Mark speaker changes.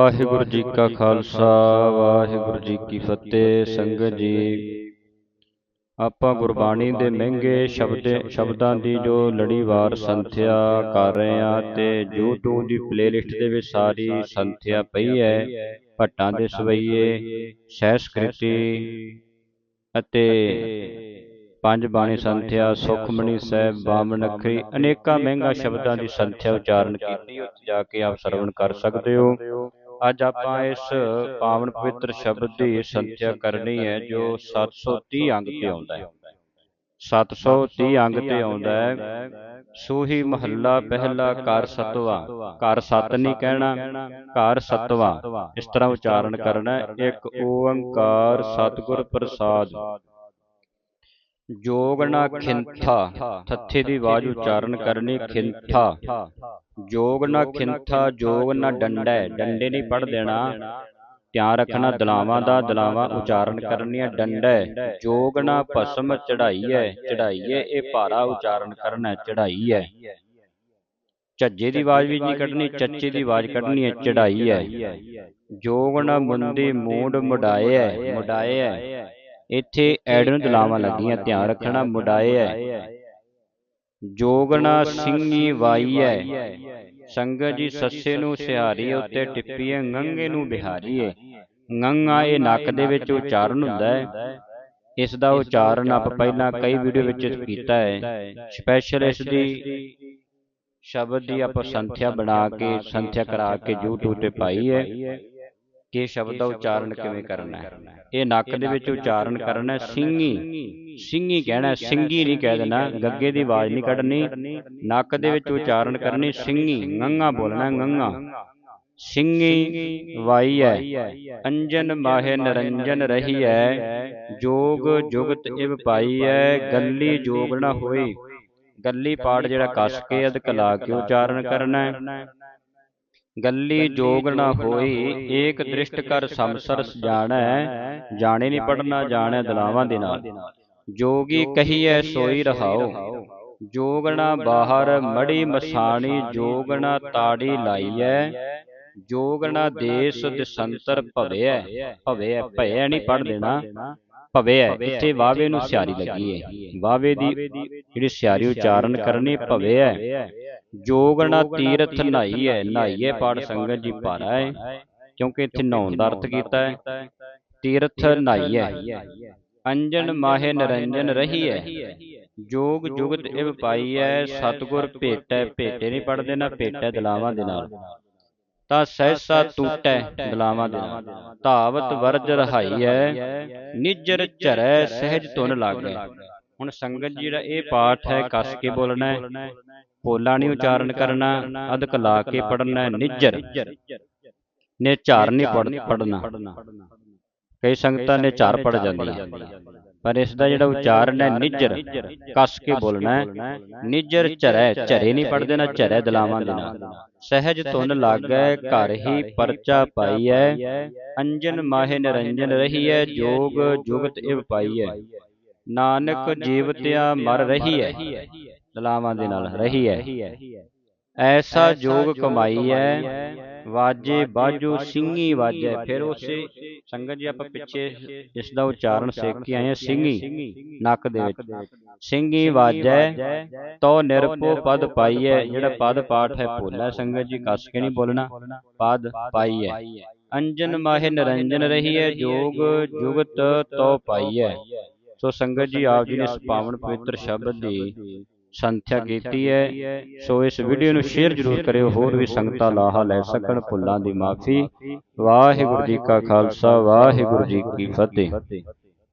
Speaker 1: ਵਾਹਿਗੁਰੂ ਜੀ ਕਾ ਖਾਲਸਾ, ਵਾਹਿਗੁਰੂ ਜੀ ਕੀ ਫਤਿਹ, ਸੰਗਤ ਜੀ। ਆਪਾਂ ਗੁਰਬਾਣੀ ਦੇ ਮਹਿੰਗੇ ਸ਼ਬਦ ਸ਼ਬਦਾਂ ਦੀ ਜੋ ਲੜੀਵਾਰ ਸੰਥਿਆ ਕਰ ਰਹੇ ਆ ਤੇ YouTube ਦੀ ਪਲੇਲਿਸਟ ਦੇ ਵਿੱਚ ਸਾਰੀ ਸੰਥਿਆ ਪਈ ਹੈ। ਭੱਟਾਂ ਦੇ ਸਵਈਏ, ਸਹਿਸਕ੍ਰਿਤੀ ਅਤੇ ਪੰਜ ਬਾਣੀ ਸੰਥਿਆ ਸੁਖਮਣੀ ਸਾਹਿਬ ਬਾਮਨ ਅੱਖਰੀ, ਅਨੇਕਾਂ ਮਹਿੰਗਾ ਸ਼ਬਦਾਂ ਦੀ ਸੰਥਿਆ ਉਚਾਰਨ ਕੀਤੀ, ਉੱਥੇ ਜਾ ਕੇ ਆਪ ਸਰਵਣ ਕਰ ਸਕਦੇ ਹੋ। ਅੱਜ ਆਪਾਂ ਇਸ ਪਾਵਨ ਪਵਿੱਤਰ ਸ਼ਬਦ ਦੀ ਸੰਥਿਆ ਕਰਨੀ ਹੈ ਜੋ 730 ਅੰਗ ਤੇ ਆਉਂਦਾ ਹੈ। 730 ਅੰਗ ਤੇ ਆਉਂਦਾ ਹੈ। ਸੋਹੀ ਮਹੱਲਾ ਪਹਿਲਾ ਘਰ ਸਤਵਾ ਘਰ ਸਤ ਨਹੀਂ ਕਹਿਣਾ ਘਰ ਸਤਵਾ। ਇਸ ਤਰ੍ਹਾਂ ਉਚਾਰਨ ਕਰਨਾ ਇੱਕ ਓੰਕਾਰ ਸਤਿਗੁਰ ਪ੍ਰਸਾਦ। ਜੋਗ ਨਾ ਖਿੰਥਾ ਥੱਥੇ ਦੀ ਆਵਾਜ਼ ਉਚਾਰਨ ਕਰਨੀ ਖਿੰਥਾ ਜੋਗ ਨਾ ਖਿੰਥਾ ਜੋਗ ਨਾ ਡੰਡਾ ਡੰਡੇ ਨਹੀਂ ਪੜ ਦੇਣਾ। ਧਿਆਨ ਰੱਖਣਾ ਦਲਾਵਾਂ ਦਾ ਦਲਾਵਾਂ ਉਚਾਰਨ ਕਰਨੀਆਂ ਡੰਡਾ ਜੋਗ ਨਾ ਭਸਮ ਚੜਾਈ ਹੈ। ਚੜਾਈ ਹੈ। ਇਹ ਭਾਰਾ ਉਚਾਰਨ ਕਰਨਾ ਚੜਾਈ ਹੈ। ਝੱਜੇ ਦੀ ਆਵਾਜ਼ ਵੀ ਨਹੀਂ ਕੱਢਣੀ ਚੱਚੇ ਦੀ ਆਵਾਜ਼ ਕੱਢਣੀ ਹੈ। ਚੜਾਈ ਹੈ। ਜੋਗ ਨਾ ਮੁੰਦੀ ਮੂੰਡ ਮੁਡਾਏ ਹੈ। ਮੁਡਾਏ ਹੈ। ਇੱਥੇ ਐਡ ਨੂੰ ਦਲਾਵਾਂ ਲੱਗੀਆਂ ਧਿਆਨ ਰੱਖਣਾ ਮੁਡਾਏ ਹੈ ਜੋਗਣਾ ਸਿੰਘੀ ਵਾਈ ਹੈ ਸੰਗਤ ਜੀ ਸੱਸੇ ਨੂੰ ਸਿਹਾਰੀ ਉੱਤੇ ਟਿੱਪੀਏ ਗੰਗੇ ਨੂੰ ਬਿਹਾਰੀਏ ਗੰਗਾ ਇਹ ਨੱਕ ਦੇ ਵਿੱਚ ਉਚਾਰਨ ਹੁੰਦਾ ਹੈ ਇਸ ਦਾ ਉਚਾਰਨ ਆਪ ਪਹਿਲਾਂ ਕਈ ਵੀਡੀਓ ਵਿੱਚ ਕੀਤਾ ਹੈ ਸਪੈਸ਼ਲ ਇਸ ਦੀ ਸ਼ਬਦ ਦੀ ਆਪਾਂ ਸੰਥਿਆ ਬਣਾ ਕੇ ਸੰਥਿਆ ਕਰਾ ਕੇ YouTube ਤੇ ਪਾਈ ਹੈ ਕਿ ਸ਼ਬਦ ਦਾ ਉਚਾਰਨ ਕਿਵੇਂ ਕਰਨਾ ਹੈ? ਇਹ ਨੱਕ ਦੇ ਵਿੱਚ ਉਚਾਰਨ ਕਰਨਾ ਸਿੰਘੀ ਸਿੰਘੀ ਕਹਿਣਾ ਸਿੰਘੀ ਨਹੀਂ ਕਹਿ ਦੇਣਾ ਗੱਗੇ ਦੀ ਆਵਾਜ਼ ਨਹੀਂ ਕੱਢਣੀ ਨੱਕ ਦੇ ਵਿੱਚ ਉਚਾਰਨ ਕਰਨੀ ਸਿੰਘੀ ਗੰਗਾ ਬੋਲਣਾ ਗੰਗਾ। ਸਿੰਘੀ ਵਾਈ ਹੈ। ਅੰਜਨ ਮਾਹੇ ਨਰੰਜਨ ਰਹੀ ਹੈ। ਜੋਗ ਜੁਗਤ ਇਵ ਪਾਈ ਹੈ। ਗੱਲੀ ਜੋਗ ਨਾ ਹੋਈ। ਗੱਲੀ ਪਾੜ ਜਿਹੜਾ ਕੱਸ ਕੇ ਅਧ ਕਲਾ ਕੇ ਉਚਾਰਨ ਕਰਨਾ ਹੈ। ਗੱਲੀ ਜੋਗ ਨਾ ਹੋਈ ਏਕ ਦ੍ਰਿਸ਼ਟ ਕਰ ਸਮਸਰਸ ਜਾਣੈ ਜਾਣੇ ਨਹੀਂ ਪੜਨਾ ਜਾਣੈ ਦਲਾਵਾਂ ਦੇ ਨਾਲ। ਜੋਗੀ ਕਹੀਐ ਸੋਈ ਰਹਾਓ। ਜੋਗਣਾ ਬਾਹਰ ਮੜੀ ਮਸਾਣੀ ਜੋਗਣਾ ਤਾੜੀ ਲਾਈਐ। ਜੋਗਣਾ ਦੇਸ ਦਿਸੰਤਰ ਭਵਿਐ। ਭਵਿਐ। ਭੈ ਨਹੀਂ ਪੜ ਦੇਣਾ। ਭਵੇ ਹੈ ਇੱਥੇ ਵਾਵੇ ਨੂੰ ਸਿਆਰੀ ਲੱਗੀ ਹੈ ਵਾਵੇ ਦੀ ਜਿਹੜੀ ਸਿਆਰੀ ਉਚਾਰਨ ਕਰਨੀ ਭਵੇ ਹੈ ਜੋਗਣਾ ਤੀਰਥ ਨਹਾਈ ਹੈ ਨਹਾਈਏ ਪਾੜ ਸੰਗਤ ਜੀ ਭਾਰਾ ਹੈ ਕਿਉਂਕਿ ਇੱਥੇ ਨਹਾਉਣ ਦਾ ਅਰਥ ਕੀਤਾ ਹੈ। ਤੀਰਥ ਨਹਾਈ ਹੈ। ਅੰਜਨ ਮਾਹੇ ਨਰੰਜਨ ਰਹੀ ਹੈ। ਜੋਗ ਜੁਗਤ ਇਵ ਪਾਈ ਹੈ ਸਤਗੁਰ ਭੇਟੈ ਭੇਟੇ ਨਹੀਂ ਪੜਦੇ ਨਾ ਭੇਟੈ ਦਲਾਵਾਂ ਦੇ ਨਾਲ। ਤਾਂ ਸਹਿਸਾ ਟੂਟੈ ਦਲਾਵਾਂ ਦੇ ਨਾਲ। ਧਾਵਤ ਵਰਜ ਰਹਾਈ ਹੈ ਨਿਜਰ ਝਰੈ ਸਹਿਜ ਧੁਨ ਲਾਗੇ। ਹੁਣ ਸੰਗਤ ਜਿਹੜਾ ਇਹ ਪਾਠ ਹੈ ਕਸ ਕੇ ਬੋਲਣਾ ਹੈ। ਪੋਲਾ ਨਹੀਂ ਉਚਾਰਨ ਕਰਨਾ ਅਧਕ ਲਾ ਕੇ ਪੜਨਾ ਨਿਜਰ। ਨੇ ਝਾਰ ਨਹੀਂ ਪੜਨਾ ਕਈ ਸੰਗਤਾਂ ਨੇ ਝਾਰ ਪੜ ਜਾਂਦੀਆਂ। ਪਰ ਇਸ ਦਾ ਜਿਹੜਾ ਉਚਾਰਨ ਹੈ ਨਿਜਰ ਕਸ ਕੇ ਬੋਲਣਾ ਹੈ। ਨਿਜਰ ਝਰੈ ਝਰੇ ਨਹੀਂ ਪੜਦੇ ਨਾ ਝਰੈ ਦਲਾਵਾਂ ਦੇ ਨਾਲ। ਸਹਿਜ ਧੁਨ ਲਾਗੈ ਘਰ ਹੀ ਪਰਚਾ ਪਾਈਐ। ਅੰਜਨ ਮਾਹੇ ਨਿਰੰਜਨ ਰਹੀਐ ਜੋਗ ਜੁਗਤ ਇਵ ਪਾਈਐ। ਨਾਨਕ ਜੀਵਤਿਆ ਮਰ ਰਹੀਐ। ਦਲਾਵਾਂ ਦੇ ਨਾਲ ਰਹੀਐ ਐਸਾ ਜੋਗ ਕਮਾਈਐ ਵਾਜੇ ਬਾਜੋ ਸਿੰਘੀ ਵਾਜੈ। ਫਿਰ ਉਸੇ ਸੰਗਤ ਜੀ ਆਪਾਂ ਪਿੱਛੇ ਇਸ ਦਾ ਉਚਾਰਨ ਸਿੱਖ ਕੇ ਆਏ ਸਿੰਘੀ ਨੱਕ ਦੇ ਵਿੱਚ। ਸਿੰਘੀ ਵਾਜੈ ਤੋ ਨਿਰਪੋ ਪਦ ਪਾਈਐ। ਜਿਹੜਾ ਪਦ ਪਾਠ ਹੈ ਭੋਲਾ ਸੰਗਤ ਜੀ ਕੱਸ ਕੇ ਨਹੀਂ ਬੋਲਣਾ। ਪਦ ਪਾਈਐ। ਅੰਜਨ ਮਾਹਿ ਨਿਰੰਜਨ ਰਹੀਐ ਜੋਗ ਜੁਗਤ ਤੋ ਪਾਈਐ। ਸੋ ਸੰਗਤ ਜੀ ਆਪ ਜੀ ਨੇ ਇਸ ਪਾਵਨ ਪਵਿੱਤਰ ਸ਼ਬਦ ਦੀ ਸੰਥਿਆ ਕੀਤੀ ਹੈ। ਸੋ ਇਸ ਵੀਡੀਓ ਨੂੰ ਸ਼ੇਅਰ ਜ਼ਰੂਰ ਕਰਿਓ। ਹੋਰ ਵੀ ਸੰਗਤਾਂ ਲਾਹਾ ਲੈ ਸਕਣ ਭੁੱਲਾਂ ਦੀ ਮਾਫੀ। ਵਾਹਿਗੁਰੂ ਜੀ ਕਾ ਖਾਲਸਾ ਵਾਹਿਗੁਰੂ ਜੀ ਕੀ ਫਤਿਹ।